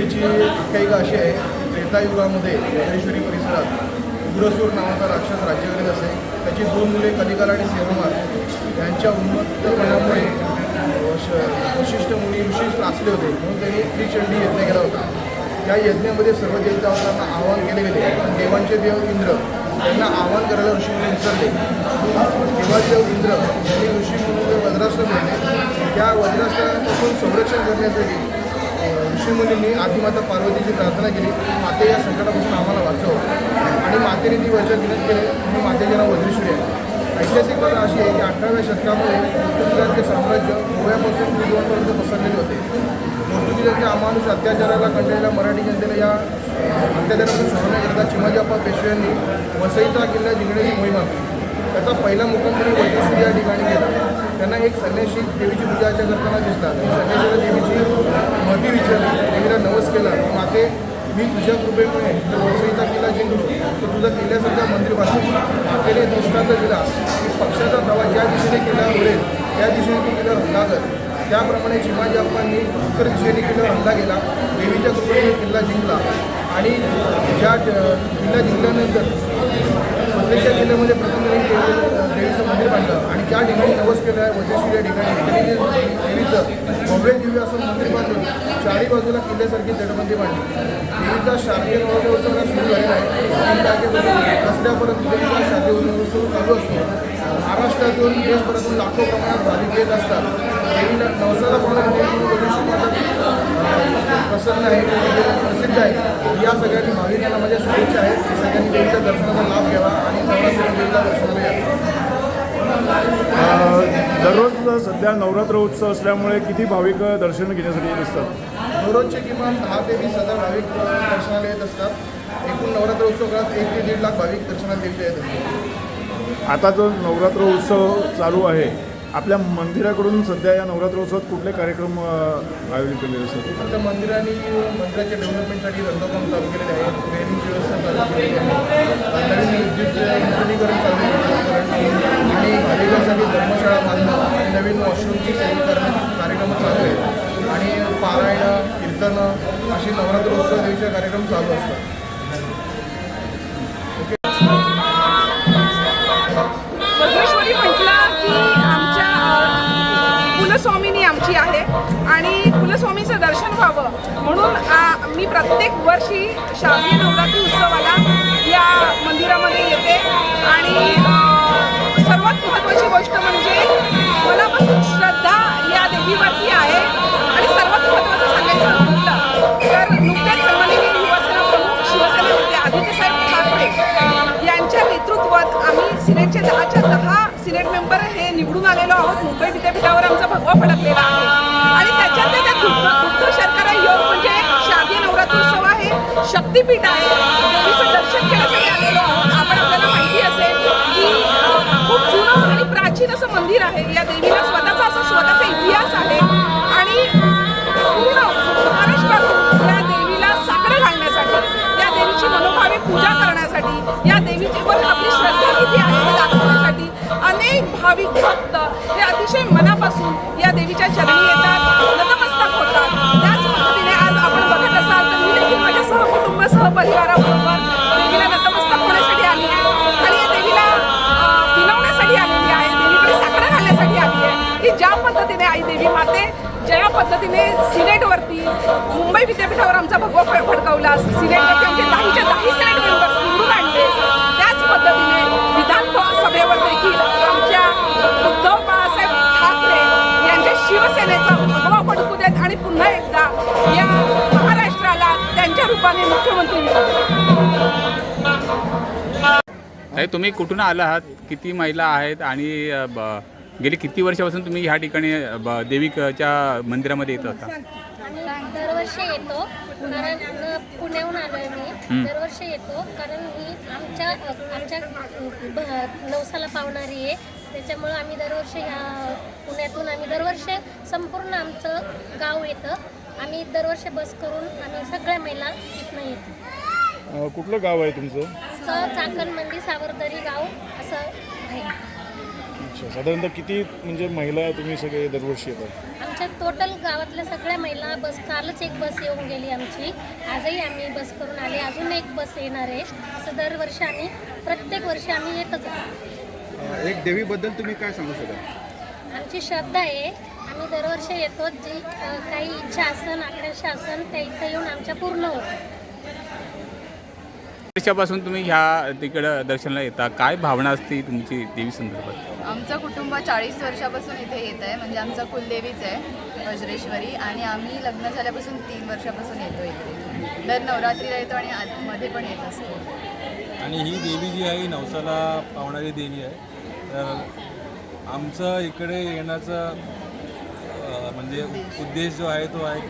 अशी आहे त्रेतायुगामध्ये महेश्वरी परिसरात उग्रसूर नावाचा राक्षस राज्य करीत असे. त्याची दोन मुले कलिकाल आणि सेवमार यांच्या उन्मत्तपणामुळे विशिष्ट मुली विशेष त्रासले होते. म्हणून त्यांनी त्रिचंडी यज्ञ केला होता. या यज्ञामध्ये सर्व देवतांना आवाहन केले गेले. पण देवांचे देव इंद्र त्यांना आवाहन करायला ऋषीमुनी विसरले. देवादेव इंद्र यांनी ऋषीमुनीचे वज्रास्त्र मिळले त्या वज्रास्त्रापासून संरक्षण करण्यासाठी ऋषीमुनींनी आदिमाता पार्वतीची प्रार्थना केली. माते या संकटापासून आम्हाला वाचव. आणि मातेने ती वचन विनंत केले म्हणून मातेचे नाव वज्रेश्वरी आहे. ऐतिहासिक कथा अशी आहे की अठराव्या शतकामध्ये पोर्तुगीजांचे साम्राज्य गोव्यापासून त्रिभुवनपर्यंत पसरलेले होते. पोर्तुगीजांच्या अमानुष अत्याचाराला कंडलेल्या मराठी जनतेला या अत्याचारातून सोडवण्याकरता चिमाजीप्पा पेशव्यांनी वसईचा किल्ला जिंकण्याची मोहीम आखली. त्याचा पहिला मुक्काम त्यांनी या ठिकाणी केला. त्यांना एक संन्याशी देवीची पूजा अर्चा करताना दिसतात. संन्याशीला देवीची महती विचारली. देवीला नवस केला. माते मी तुझ्या कृपेमुळे वसईचा किल्ला जिंकलो तर तुझा किल्ल्यासारखा मंदिर बांधेल मातेने दृष्टांत दिला. की पक्षाचा प्रवास ज्या दिशेने किल्ला उडेल त्या दिशेने तो किल्ला हल्ला कर त्याप्रमाणे चिमाजी अप्पांनी उत्तर दिशेने किल्ला हल्ला केला देवीच्या कृपेने किल्ला जिंकला. आणि ज्या किल्ला जिंकल्यानंतर वसईच्या किल्ल्यामध्ये प्रथम त्यांनी देवी- देवीचं मंदिर बांधलं आणि ज्या ठिकाणी नवस केलं आहे वजेश्वरी या ठिकाणी. देवीचं भव्य दिव्य असं मंदिर बांधून चारी बाजूला किल्ल्यासारखी तटबंदी बांधली. देवीचा शारदीय नवरात्र उत्सव सुरू झालेला आहे. तीन तारखेपासून दसऱ्यापर्यंत देवीचा शारदीय उत्सव चालू असतो. महाराष्ट्रातून देशभरातून लाखो प्रमाणात भाविक येत असतात. देवीला नवसाला पाहून प्रसन्न आहे प्रसिद्ध आहे. या सगळ्यांनी भाविकांना माझ्या शुभेच्छा आहेत. सगळ्यांनी देवीच्या दर्शनाचा लाभ घ्यावा आणि नवरात्री देवीला दर्शनाला यावं दररोज सध्या नवरात्र उत्सव असल्यामुळे किती भाविक दर्शन घेण्यासाठी येत असतात दररोजचे किमान दहा ते वीस हजार भाविक दर्शनाला येत असतात. एकूण नवरात्र उत्सव काळात एक ते दीड लाख भाविक दर्शनाला येत असतात आता जो नवरात्र उत्सव चालू आहे आपल्या मंदिराकडून सध्या या नवरात्र उत्सवात कुठले कार्यक्रम आयोजित केलेले असतात? आता मंदिराने मंदिराच्या डेव्हलपमेंटसाठी रंगकाम चालू केलेले आहे. ट्रेनिंगची व्यवस्था चालू केलेली आहे. नवीन विद्युत नूतनीकरण चालू आहे आणि भाविकांसाठी धर्मशाळा बांधणं आणि विष्णूंची सेवा सोय करण्याचे कार्यक्रम चालू आहेत. आणि पारायणं कीर्तनं अशी नवरात्रोत्सव देवीचे कार्यक्रम चालू असतात. कुलस्वामिनी आमची आहे आणि कुलस्वामीचं दर्शन व्हावं म्हणून मी प्रत्येक वर्षी शारदीय नवरात्री उत्सवाला या मंदिरामध्ये येते. आणि सर्वात महत्त्वाची गोष्ट म्हणजे मला श्रद्धा या आहे. आणि सर्वात महत्त्वाचं सांगायचं म्हटलं तर नुकत्याच सन्माननीय युवासेना प्रमुख शिवसेना नेते आदित्यसाहेब ठाकरे यांच्या नेतृत्वात आम्ही सिनेटचे दहाच्या दहा सिनेट मेंबर हे निवडून आलेलो आहोत. मुंबई विद्यापीठावर आमचा भगवा फडकलेला आहे. आणि त्याच्यात त्या दुग्ध दुग्ध शर्करा योग म्हणजे शारदीय नवरात्रोत्सव आहे. शक्तीपीठ आहे. देवीचं दर्शन घेण्यासाठी आलेलो आहोत. आपण आपल्याला माहिती असेल की खूप जुनं आणि प्राचीन असं मंदिर आहे. या देवी पद्धतीने सिनेटवरती मुंबई विद्यापीठावर आमचा भगवा फड फडकवला. सिनेटवरती आमचे दहाच्या दहा सिनेट मेंबर्स निवडून आणले. त्याच पद्धतीने विधान सभेवर देखील आमच्या उद्धव बाळासाहेब ठाकरे यांच्या शिवसेनेचा भगवा फडकू देत आणि पुन्हा एकदा या महाराष्ट्राला त्यांच्या रूपाने मुख्यमंत्री निवडून तुम्ही कुठून आला आहात? किती महिला आहेत? आणि गेली किती वर्षापासून तुम्ही ह्या ठिकाणी ब- देवीच्या मंदिरामध्ये येत होता? आम्ही दरवर्षी येतो कारण अ, पुण्याहून आलोय मी. दरवर्षी येतो कारण ही आमच्या आमच्या नवसाला पावणारी आहे. त्याच्यामुळं आम्ही दरवर्षी ह्या पुण्यातून आम्ही दरवर्षी संपूर्ण आमचं गाव येतं. आम्ही दरवर्षी बस करून आम्ही सगळ्या महिला इथनं येतो. अ, कुठलं गाव आहे तुमचं? आमचं चाकणमंदी सावरदरी गाव असं आहे. अच्छा साधारणतः किती म्हणजे महिला तुम्ही सगळे दरवर्षी येतात? आमच्या टोटल गावातल्या सगळ्या महिला बस कालच एक बस येऊन गेली आमची. आजही आम्ही बस करून आले. अजून एक बस येणार आहे. असं दरवर्षी आम्ही प्रत्येक वर्षी आम्ही येतच आहोत एक देवीबद्दल तुम्ही काय सांगू शकाल? आमची श्रद्धा आहे. आम्ही दरवर्षी येतो. जी अ, काही इच्छा असन आकांक्षा असन त्या इथं येऊन आमच्या पूर्ण होतात. वर्षापासून तुम्ही ह्या तिकडं दर्शनाला येता. काय भावना असते तुमची देवी संदर्भात? आमचं कुटुंब चाळीस वर्षापासून इथे येत आहे. म्हणजे आमचा कुलदेवीच आहे वज्रेश्वरी आणि आम्ही लग्न झाल्यापासून तीन वर्षापासून येतो इथे दर नवरात्रीला येतो आणि आतमध्ये पण येत असतो. आणि ही देवी जी आहे नवसाला पावणारी देवी आहे. तर आमचं इकडे येण्याचं म्हणजे उद्देश जो आहे तो आहे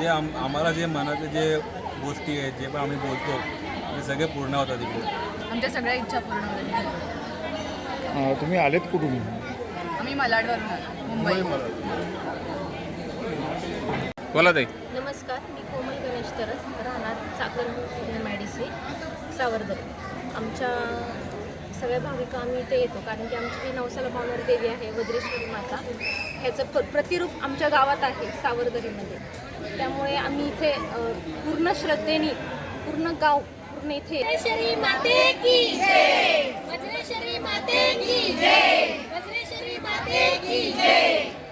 जे आम आम्हाला जे मनाचे जे गोष्टी आहेत जे पण आम्ही बोलतो ते सगळे पूर्ण होतात इकडे. आमच्या सगळ्या इच्छा पूर्ण होतात. अं, तुम्ही आलेत कुठून? आम्ही मलाडवरून आलो मुंबई. बोला ताई. नमस्कार मी कोमल गणेश तरस राहणार चाकण मॅडिसी सावर्धन. आमच्या सगळ्या भाविका आम्ही इथे येतो कारण की आमची जी नवसाला पावणारी देवी आहे वज्रेश्वरी माता. ह्याचं प प्रतिरूप आमच्या गावात आहे सावरदरीमध्ये त्यामुळे आम्ही इथे अ, पूर्ण श्रद्धेने पूर्ण गाव पूर्ण इथे. वज्रेश्वरी माते की जय. वज्रेश्वरी माते की जय. वज्रेश्वरी माते की जय.